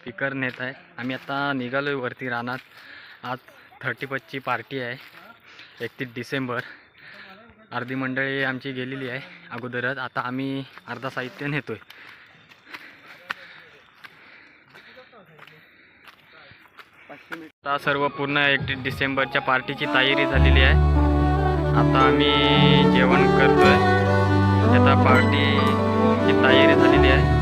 Speaker नेत आहे. आम्ही आता निघालो आहे वरती रानात. आज थर्टी फर्स्टची पार्टी आहे. एकतीस डिसेंबर. अर्धी मंडळी आमची गेलेली आहे अगोदरच. आता आम्ही अर्धा साहित्य नेतो आहे आता सर्व पूर्ण एकतीस डिसेंबरच्या पार्टीची तयारी झालेली आहे. आता आम्ही जेवण करतो आहे म्हणजे आता पार्टीची तयारी झालेली आहे.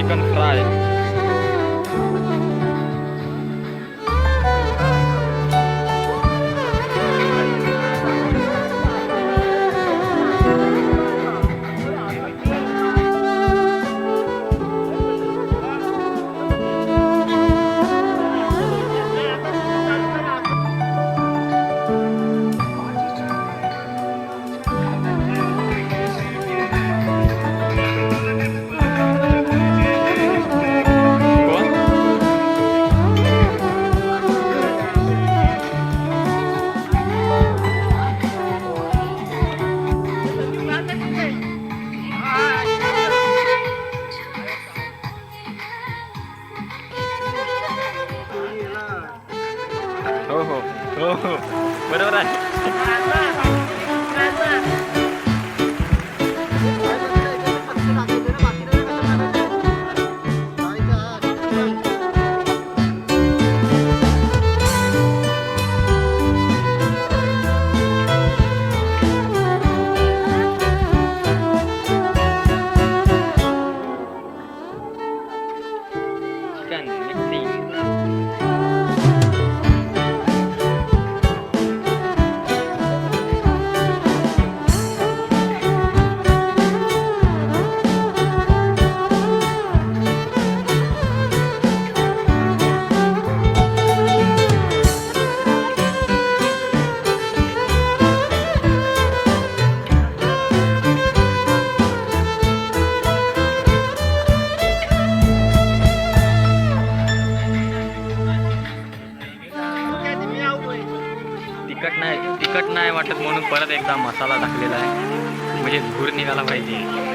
chicken fried. हो परत एकदा मसाला टाकलेला आहे. म्हणजे धूर निघाला पाहिजे.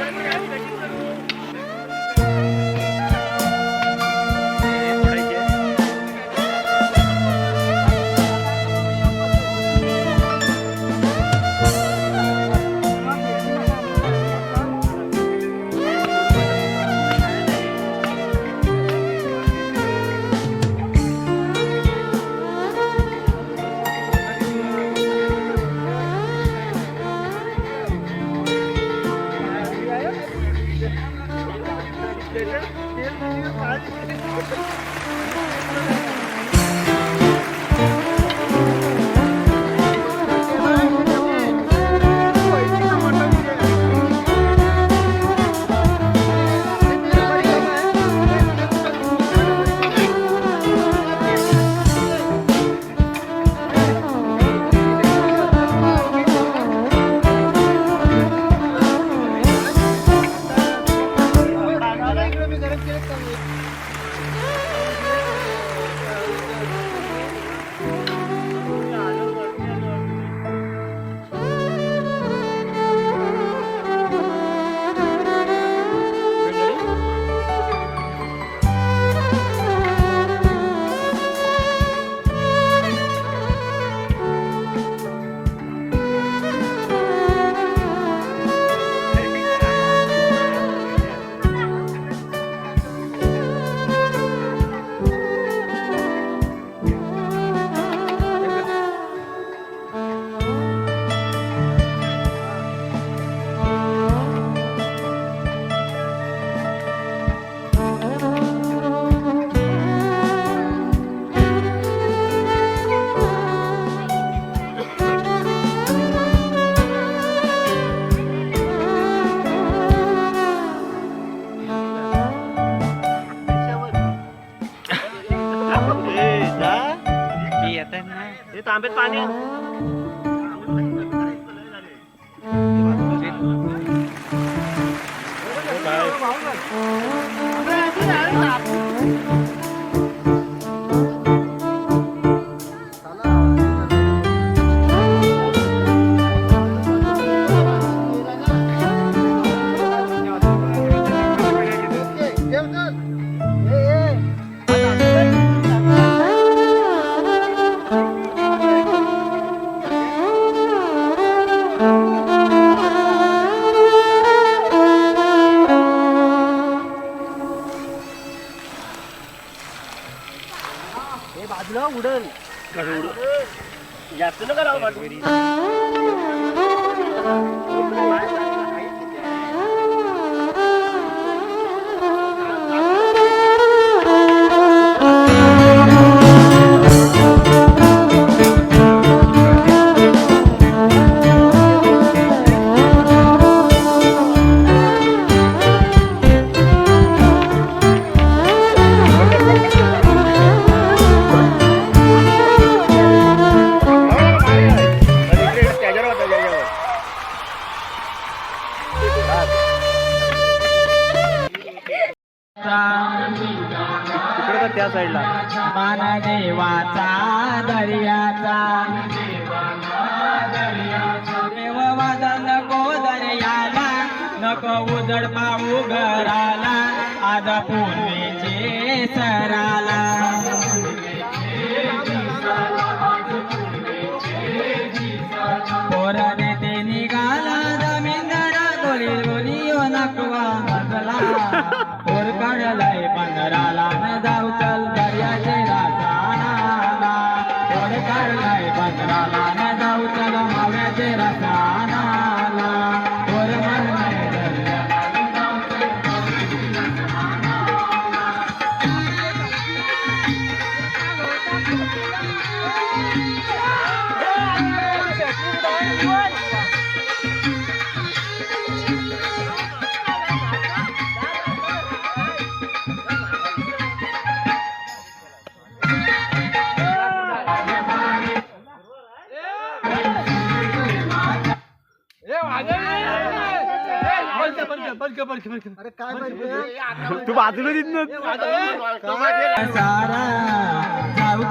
तू बाजूला देत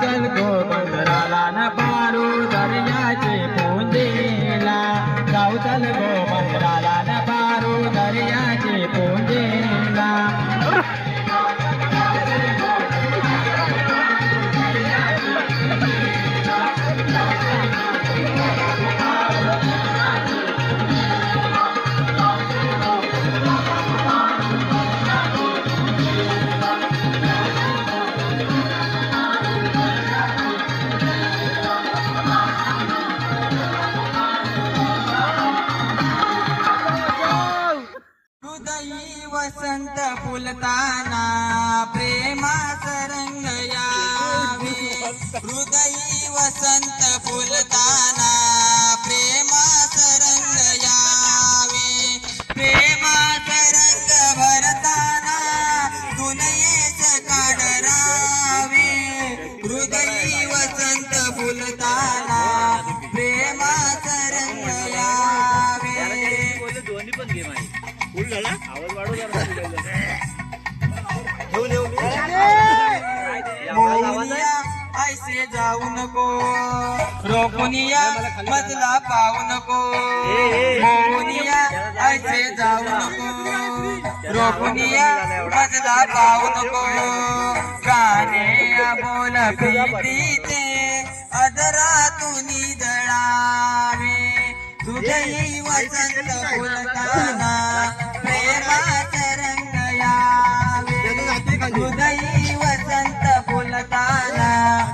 चल न पारू दर्याचे पोंजेला. फुलताना प्रेमाच रंग यावे. हृदयी वसंत फुलताना प्रेमाच रंग यावे. प्रेमाच रंग भरताना दुनयेच काढरावे. हृदयी वसंत फुलताना प्रेमाच रंग यावे. दोन्ही पण घे आहे आवाज वाढव ऐसे जाऊ नको. रोकुनिया मजला पाहू नको. मोहनिया ऐसे जाऊ नको. रोकुनिया मजला पाहू नको. गाणे बोल प्रीतीचे अदरातून दळावे. तुझही वसंत फुलताना प्रेमाच रंग यावे वसंत फुलताना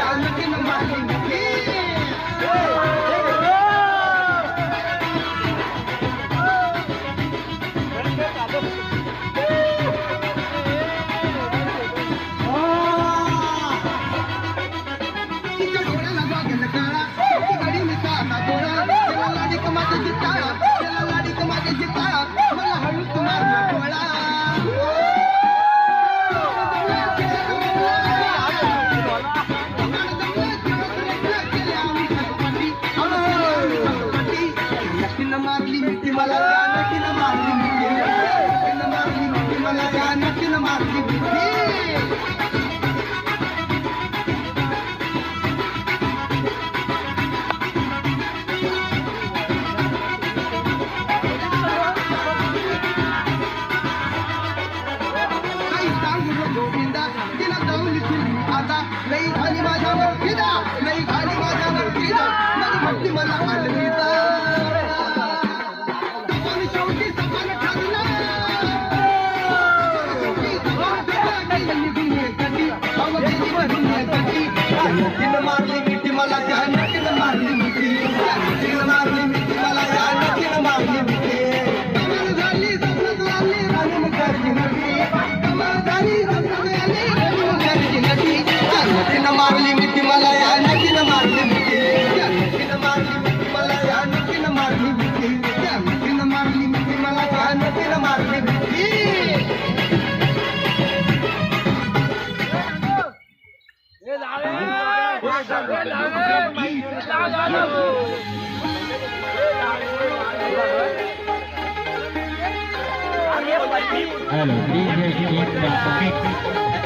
नदीला मारली भीती हेलो थ्री जेट एक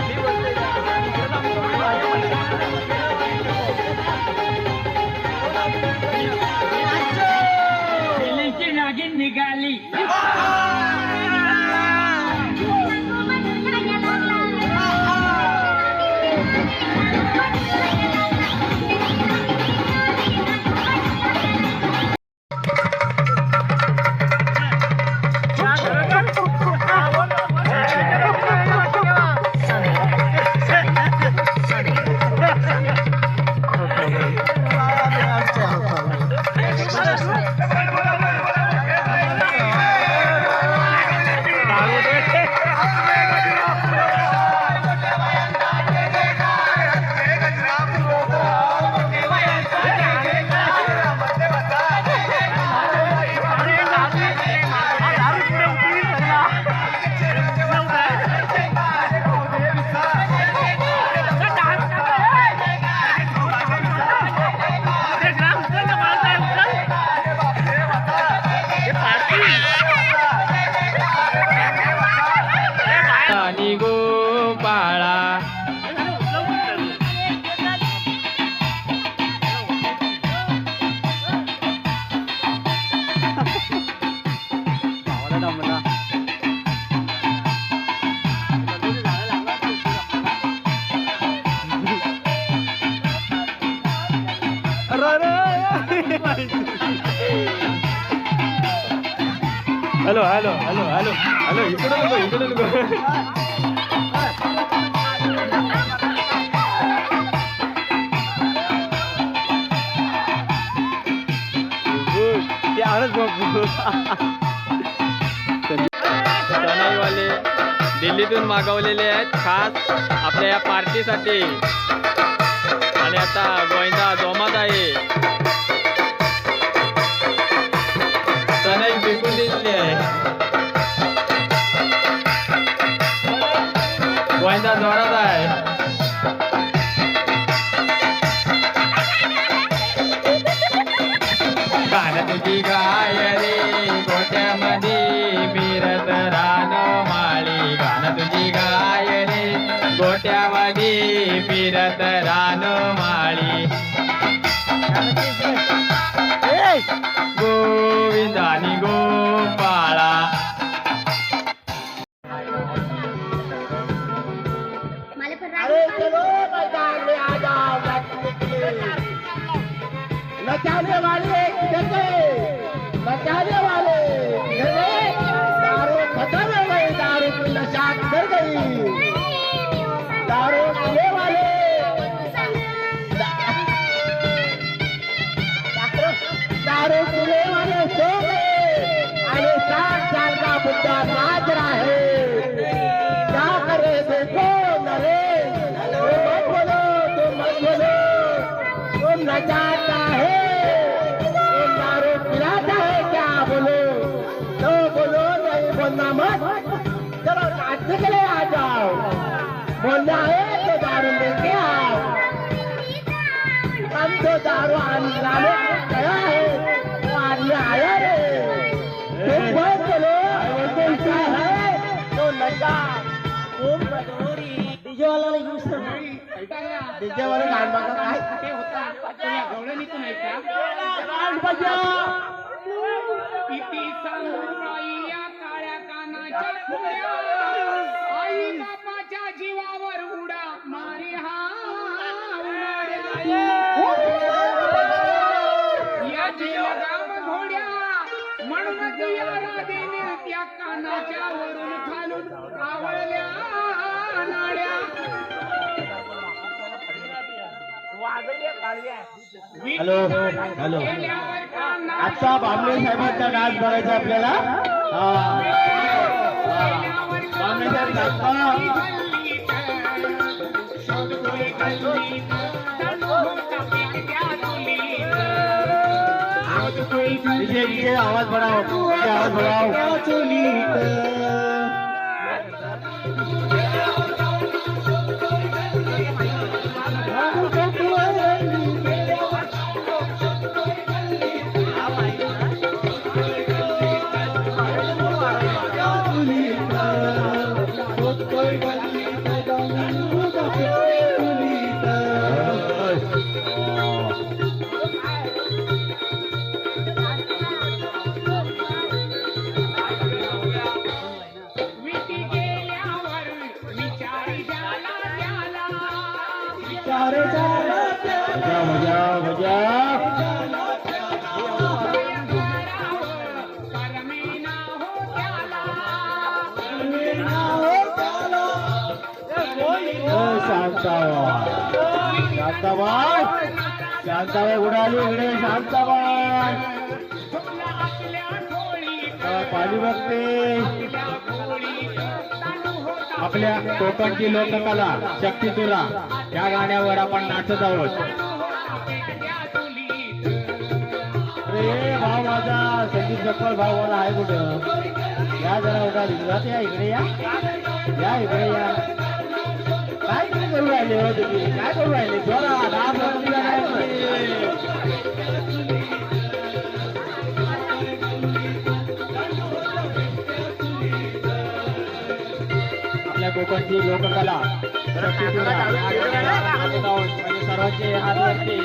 दमला hello hello hello hello hello इकडे नको इकडे नको. Let's go. दिल्लीतून मागवलेले आहेत खास आपल्या या पार्टीसाठी. आणि आता गोविंदा जोमात आहे. सनई विकून दिलेली आहे. गोविंदा जोरात आहे. फिरत रानमाळी गोविंदानी गोपाळा. गाण बजा किती सांगू बाई या काळ्या कानाच्या फुल्या आई बापाच्या जीवावर उडा मारे हा या जीवगाम घोड्या म्हणून या राधेने त्या कानाच्या वरून खालून आवळल्या नाड्या। हॅलो. हॅलो. आजचा बाबले साहेबांचा डान्स बघायचा आपल्याला. बाबले साहेब आवाज डीजे आवाज बढ़ाओ. इकडे शांताबाई फुटला आपल्या पाणी बघते होता कोकणची लोककला शक्ती तुरा या गाण्यावर आपण नाचत आहोत. अरे भाऊ माझा. संदीप जगपाल भाऊ मला आहे कुठं? या जरा उडा दिसलात या इकडे या. या इकडे या. काय करू राहिले हो तुम्ही? काय करू राहिले? जोरा कोकणची लोककला. म्हणजे सर्वांचे हात वरती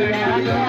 यांच्या यांच्या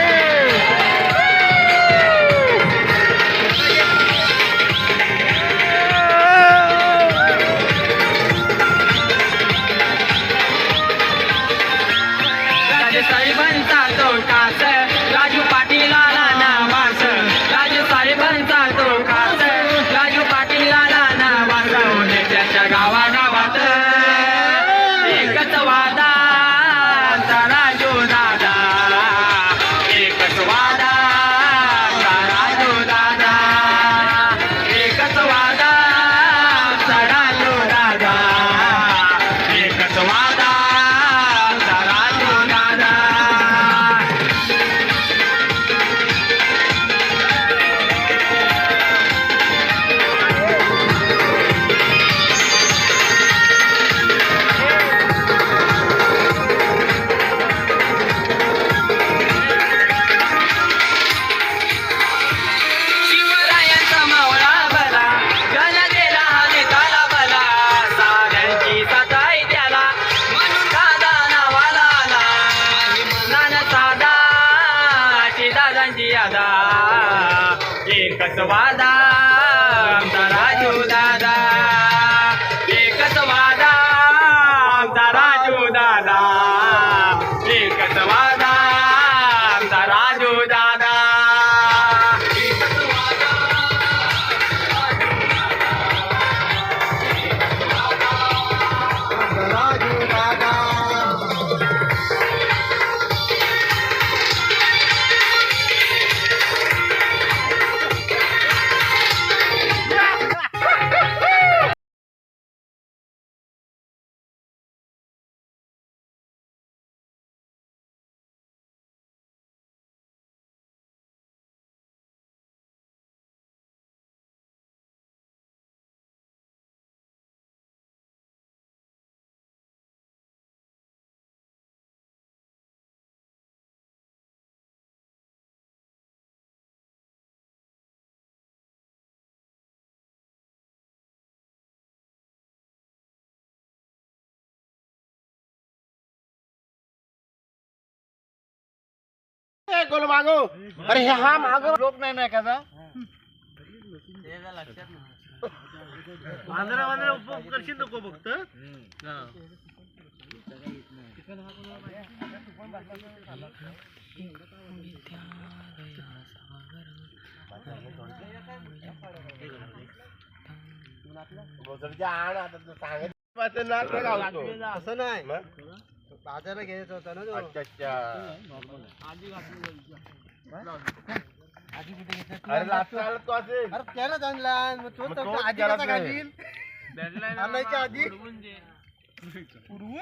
गोल मागो? अरे हे हा मागो. लोक नाही ना एखादा? वांदरा वांदरा उपयोग करशील नको फक्त. असं नाही बाजारला घ्यायचं होता ना तो. अरे त्याला आणला मग तो तर आधी कसा घालील? आणायच्या आधी? उडवून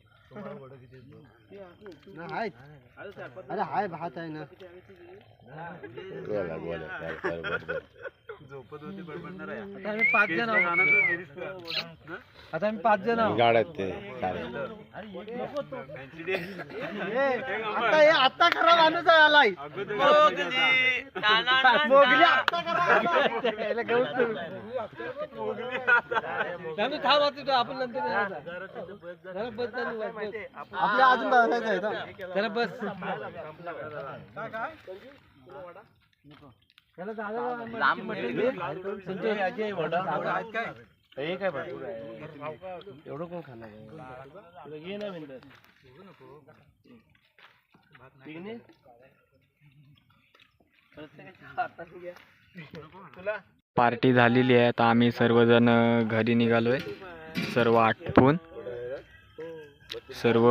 अरे हाय भात आहे बरं, बरं. पाच जण आता आम्ही पाच जण गाड्यात ते आता हे आता खरा माणूस आहे आलाय. मोगली आता थांब आता आपण नंतर जरा बस चालू आहे, बस. आपल्या अजून बसायचं आहे ना जरा बस. त्याला दादा एवढं कोण खाणार घे ना मिनट पार्टी झालेली आहे. आता आम्ही सर्वजण घरी निघालोय. सर्व आटपून सर्व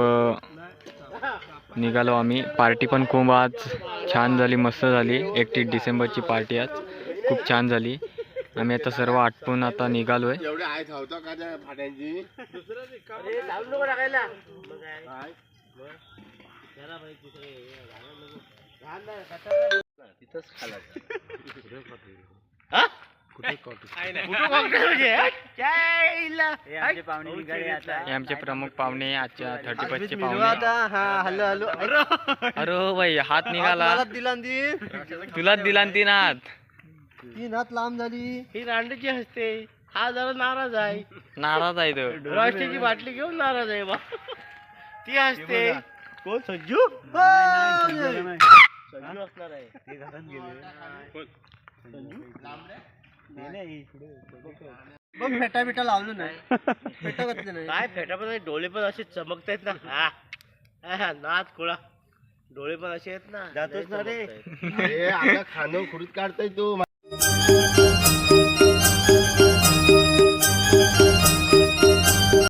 निघालो आम्ही. पार्टी पण खूप आज छान झाली मस्त झाली. एकतीस डिसेंबरची पार्टी आज. खूप छान झाली. आम्ही आता सर्व आटपून आता निघालोय. एवढे आहे हे आमचे प्रमुख पाहुणे आजच्या थर्टी फर्स्टचे पाहुणे. हा हॅलो हॅलो. अरे. भाई हात निघाला. दिला ती. तुलाच दिला ना तीन हात तीन हात लांब झाली. ही रांडची हसते. हा जरा नाराज आहे. नाराज आहे तो. राष्ट्रीची बाटली घेऊन नाराज आहे बा. ती हसते. कोण? सज्जू? सज्जू असणार आहे. ते घरात गेले बघ फेटा बिटा लावलं नाही. फेटा घातलं नाही. काय फेटामध्ये डोळे पण असे चमकतायत ना. हा. हा, नाच खोळा. डोळे पण असे आहेत ना. जातोच ना रे. आपलं खाणं खुरीत काढताय तो.